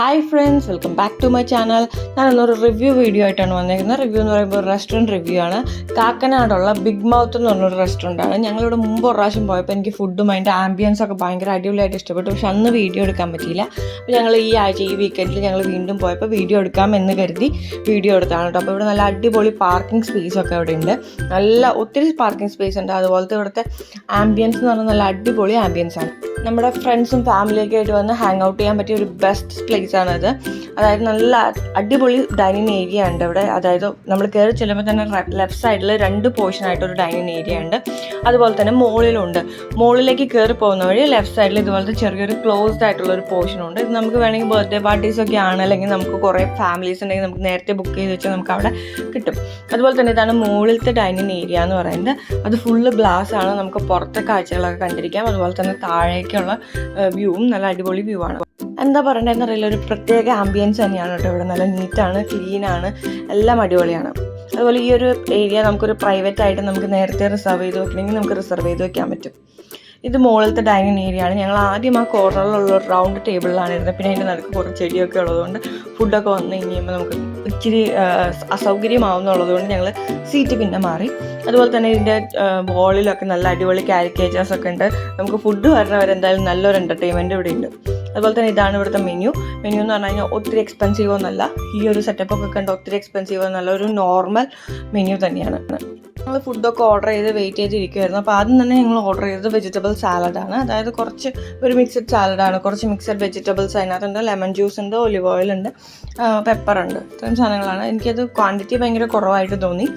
Hi friends welcome back to my channel ഞാൻ ഇന്നൊരു review video ആയിട്ടാണ് വന്നിരിക്കുന്നത്. റിവ്യൂ എന്ന് പറയുമ്പോൾ റെസ്റ്റോറന്റ് റിവ്യൂ ആണ്. കാക്കനാടുള്ള ബിഗ് മൗത്ത് എന്ന് പറഞ്ഞൊരു റെസ്റ്റോറന്റ് ആണ്. ഞങ്ങളിവിടെ മുമ്പ് ഒരു പ്രാവശ്യം പോയപ്പോൾ എനിക്ക് ഫുഡും അതിന്റെ ആംബിയൻസ് ഒക്കെ ഭയങ്കര അടിപൊളിയായിട്ട് ഇഷ്ടപ്പെട്ടു. പക്ഷെ അന്ന് വീഡിയോ എടുക്കാൻ പറ്റിയില്ല. അപ്പോൾ ഞങ്ങൾ ഈ ആഴ്ച ഈ വീക്കെൻഡിൽ ഞങ്ങൾ വീണ്ടും പോയപ്പോൾ വീഡിയോ എടുക്കാം എന്ന് കരുതി വീഡിയോ എടുത്താണ് കേട്ടോ. അപ്പോൾ ഇവിടെ നല്ല അടിപൊളി പാർക്കിംഗ് സ്പേസ് ഒക്കെ ഇവിടെ ഉണ്ട്. നല്ല ഒത്തിരി പാർക്കിംഗ് സ്പേസ് ഉണ്ട്. അതുപോലത്തെ ഇവിടുത്തെ ആംബിയൻസ് എന്ന് പറഞ്ഞാൽ നല്ല അടിപൊളി ആംബിയൻസ് ആണ്. നമ്മുടെ ഫ്രണ്ട്സും ഫാമിലിയൊക്കെ ആയിട്ട് വന്ന് ഹാങ് ഔട്ട് ചെയ്യാൻ പറ്റിയ ഒരു ബെസ്റ്റ് പ്ലേസ് ആണത് അതായത് നല്ല അടിപൊളി ഡൈനിങ് ഏരിയ ഉണ്ട് അവിടെ. അതായത് നമ്മൾ കയറി ചെല്ലുമ്പോൾ തന്നെ ലെഫ്റ്റ് സൈഡിൽ രണ്ട് പോർഷൻ ആയിട്ട് ഒരു ഡൈനിങ് ഏരിയ ഉണ്ട്. അതുപോലെ തന്നെ മുകളിലുണ്ട് മുകളിലേക്ക് കയറി പോകുന്ന വഴി ലെഫ്റ്റ് സൈഡിൽ ഇതുപോലത്തെ ചെറിയൊരു ക്ലോസ്ഡ് ആയിട്ടുള്ള ഒരു പോർഷൻ ഉണ്ട്. ഇത് നമുക്ക് വേണമെങ്കിൽ ബർത്ത്ഡേ പാർട്ടീസ് ഒക്കെ ആണ്. അല്ലെങ്കിൽ നമുക്ക് കുറേ ഫാമിലീസ് ഉണ്ടെങ്കിൽ നമുക്ക് നേരത്തെ ബുക്ക് ചെയ്ത് വെച്ചാൽ നമുക്ക് അവിടെ കിട്ടും. അതുപോലെ തന്നെ ഇതാണ് മുകളിലത്തെ ഡൈനിങ് ഏരിയ എന്ന് പറയുന്നത്. അത് ഫുള്ള് ഗ്ലാസ് ആണ്. നമുക്ക് പുറത്തെ കാഴ്ചകളൊക്കെ കണ്ടിരിക്കാം. അതുപോലെ തന്നെ താഴേക്കുള്ള വ്യൂവും നല്ല അടിപൊളി വ്യൂ ആണ് എന്താ പറയണ്ടതെന്ന് അറിയില്ല ഒരു പ്രത്യേക ആംബിയൻസ് തന്നെയാണ് കേട്ടോ ഇവിടെ. നല്ല നീറ്റാണ് ക്ലീനാണ് എല്ലാം അടിപൊളിയാണ്. അതുപോലെ ഈ ഒരു ഏരിയ നമുക്കൊരു പ്രൈവറ്റ് ആയിട്ട് നമുക്ക് നേരത്തെ റിസർവ് ചെയ്ത് വെക്കണമെങ്കിൽ നമുക്ക് റിസർവ് ചെയ്ത് വെക്കാൻ പറ്റും. ഇത് മുകളിലത്തെ ഡൈനിങ് ഏരിയ ആണ് ഞങ്ങൾ ആദ്യം ആ കോർണറിലുള്ള റൗണ്ട് ടേബിളിലാണ് ഇരുന്നത്. പിന്നെ അതിന്റെ നടുക്ക് കുറച്ച് ചെടിയൊക്കെ ഉള്ളതുകൊണ്ട് ഫുഡൊക്കെ വന്ന് കഴിയുമ്പോൾ നമുക്ക് ഇച്ചിരി ആ, അസൗകര്യമാവുന്നുള്ളത് കൊണ്ട് ഞങ്ങൾ സീറ്റ് പിന്നെ മാറി. അതുപോലെ തന്നെ ഇതിന്റെ വോളിലൊക്കെ നല്ല അടിപൊളി കാരിക്കേച്ചേഴ്സ് ഒക്കെ ഉണ്ട്. നമുക്ക് ഫുഡ് വരുന്നവരെന്തായാലും നല്ലൊരു എന്റർടൈൻമെന്റ് ഇവിടെ ഉണ്ട്. അതുപോലെ തന്നെ ഇതാണ് ഇവിടുത്തെ മെനു മെനു എന്ന് പറഞ്ഞു കഴിഞ്ഞാൽ ഒത്തിരി എക്സ്പെൻസീവ് ഒന്നല്ല. ഈ ഒരു സെറ്റപ്പ് ഒക്കെ കണ്ട് ഒത്തിരി എക്സ്പെൻസീവ് ഒന്നല്ല. ഒരു നോർമൽ മെനു തന്നെയാണ്. ഞങ്ങൾ ഫുഡൊക്കെ ഓർഡർ ചെയ്ത് വെയിറ്റ് ചെയ്തിരിക്കുമായിരുന്നു അപ്പോൾ ആദ്യം തന്നെ ഞങ്ങൾ ഓർഡർ ചെയ്തത് വെജിറ്റബിൾ സാലഡാണ് അതായത് കുറച്ച് ഒരു മിക്സഡ് സാലഡാണ് കുറച്ച് മിക്സഡ് വെജിറ്റബിൾസ് അതിനകത്തുണ്ട്. ലെമൺ ജ്യൂസ് ഉണ്ട് ഒലിവ് ഓയിൽ ഉണ്ട് പെപ്പർ ഉണ്ട്. ഇത്രയും സാധനങ്ങളാണ്. എനിക്കത് ക്വാണ്ടിറ്റി ഭയങ്കര കുറവായിട്ട് തോന്നി.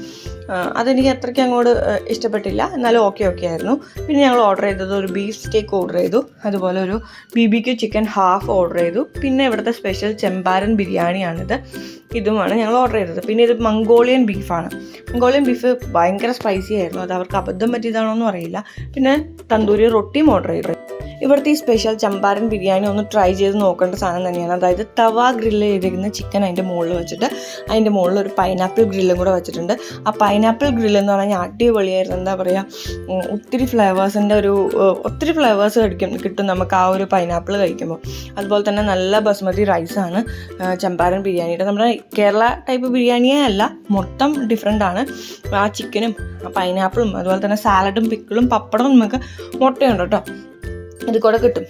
അതെനിക്ക് അത്രയ്ക്ക് അങ്ങോട്ട് ഇഷ്ടപ്പെട്ടില്ല. എന്നാലും ഓക്കെ ഓക്കെ ആയിരുന്നു. പിന്നെ ഞങ്ങൾ ഓർഡർ ചെയ്തത് ഒരു ബീഫ് സ്റ്റേക്ക് ഓർഡർ ചെയ്തു. അതുപോലെ ഒരു B B Q chicken half order ചെയ്തു. പിന്നെ ഇവിടുത്തെ സ്പെഷ്യൽ ചെമ്പാരൻ ബിരിയാണിയാണിത്. ഇതുമാണ് ഞങ്ങൾ ഓർഡർ ചെയ്തത്. പിന്നെ ഇത് മംഗോളിയൻ ബീഫാണ് മംഗോളിയൻ ബീഫ് ഭയങ്കര സ്പൈസി ആയിരുന്നു. അത് അവർക്ക് അബദ്ധം പറ്റിയതാണോ എന്നും അറിയില്ല. പിന്നെ തന്തൂരി റൊട്ടിയും ഓർഡർ ചെയ്തു. ഇവിടുത്തെ ഈ സ്പെഷ്യൽ ചമ്പാരൻ ബിരിയാണി ഒന്ന് ട്രൈ ചെയ്ത് നോക്കേണ്ട സാധനം തന്നെയാണ്. അതായത് തവ ഗ്രില്ല് ചെയ്തിരിക്കുന്ന ചിക്കൻ അതിന്റെ മുകളിൽ വെച്ചിട്ട് അതിന്റെ മുകളിൽ ഒരു പൈനാപ്പിൾ ഗ്രില്ലും കൂടെ വെച്ചിട്ടുണ്ട്. ആ പൈനാപ്പിൾ ഗ്രില്ല് എന്ന് പറഞ്ഞാൽ അടിപൊളിയായിരുന്നു. എന്താ പറയുക ഒത്തിരി ഫ്ലേവേഴ്സിന്റെ ഒരു ഒത്തിരി ഫ്ലേവേഴ്സ് കഴിക്കും കിട്ടും നമുക്ക് ആ ഒരു പൈനാപ്പിൾ കഴിക്കുമ്പോൾ. അതുപോലെ തന്നെ നല്ല ബസ്മതി റൈസാണ് ചമ്പാരൻ ബിരിയാണിയുടെ. നമ്മുടെ കേരള ടൈപ്പ് ബിരിയാണിയേ അല്ല മൊത്തം ഡിഫറെന്റ് ആണ്. ആ ചിക്കനും ആ പൈനാപ്പിളും അതുപോലെ തന്നെ സാലഡും പിക്കിളും പപ്പടവും നമുക്ക് മുട്ടയുണ്ട് കേട്ടോ. ഇത് കൂടെ കിട്ടും.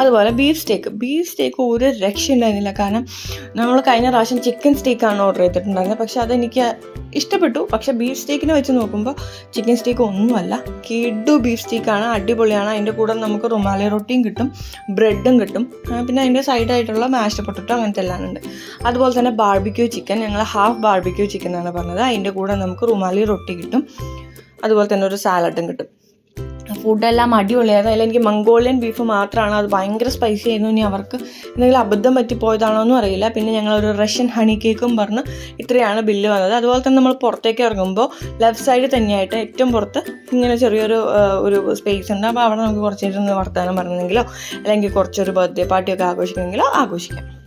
അതുപോലെ ബീഫ് സ്റ്റേക്ക് ബീഫ് സ്റ്റേക്ക് ഒരു രക്ഷ ഉണ്ടായിരുന്നില്ല. കാരണം നമ്മൾ കഴിഞ്ഞ പ്രാവശ്യം ചിക്കൻ സ്റ്റേക്കാണ് ഓർഡർ ചെയ്തിട്ടുണ്ടായിരുന്നത്. പക്ഷെ അതെനിക്ക് ഇഷ്ടപ്പെട്ടു. പക്ഷെ ബീഫ് സ്റ്റേക്കിനെ വെച്ച് നോക്കുമ്പോൾ ചിക്കൻ സ്റ്റേക്ക് ഒന്നുമല്ല. കിഡു ബീഫ് സ്റ്റേക്കാണ് അടിപൊളിയാണ്. അതിന്റെ കൂടെ നമുക്ക് റുമാലി റൊട്ടിയും കിട്ടും ബ്രെഡും കിട്ടും. പിന്നെ അതിന്റെ സൈഡായിട്ടുള്ള മാഷ്ഡ് പൊട്ടറ്റോ അങ്ങനത്തെ എല്ലാം ഉണ്ട്. അതുപോലെ തന്നെ ബാർബിക്യൂ ചിക്കൻ ഞങ്ങൾ ഹാഫ് ബാർബിക്യൂ ചിക്കൻ എന്നാണ് പറഞ്ഞത്. അതിന്റെ കൂടെ നമുക്ക് റുമാലി റൊട്ടി കിട്ടും. അതുപോലെ തന്നെ ഒരു സാലഡും കിട്ടും. ഫുഡെല്ലാം അടിപൊളിയായിരുന്നു അതിൽ എനിക്ക് മംഗോളിയൻ ബീഫ് മാത്രമാണ് അത് ഭയങ്കര സ്പൈസി ആയിരുന്നു. ഇനി അവർക്ക് എന്തെങ്കിലും അബദ്ധം പറ്റിപ്പോയതാണോ എന്നും അറിയില്ല. പിന്നെ ഞങ്ങളൊരു റഷ്യൻ ഹണി കേക്കും പറഞ്ഞ്. ഇത്രയാണ് ബില്ല് വന്നത്. അതുപോലെ തന്നെ നമ്മൾ പുറത്തേക്ക് ഇറങ്ങുമ്പോൾ ലെഫ്റ്റ് സൈഡ് തന്നെയായിട്ട് ഏറ്റവും പുറത്ത് ഇങ്ങനെ ചെറിയൊരു ഒരു സ്പേസ് ഉണ്ട്. അപ്പോൾ അവിടെ നമുക്ക് കുറച്ച് ഇരുന്ന് വർത്തമാനം പറഞ്ഞെങ്കിലോ അല്ലെങ്കിൽ കുറച്ചൊരു ബർത്ത്ഡേ പാർട്ടിയൊക്കെ ആഘോഷിക്കണമെങ്കിലോ ആഘോഷിക്കാം.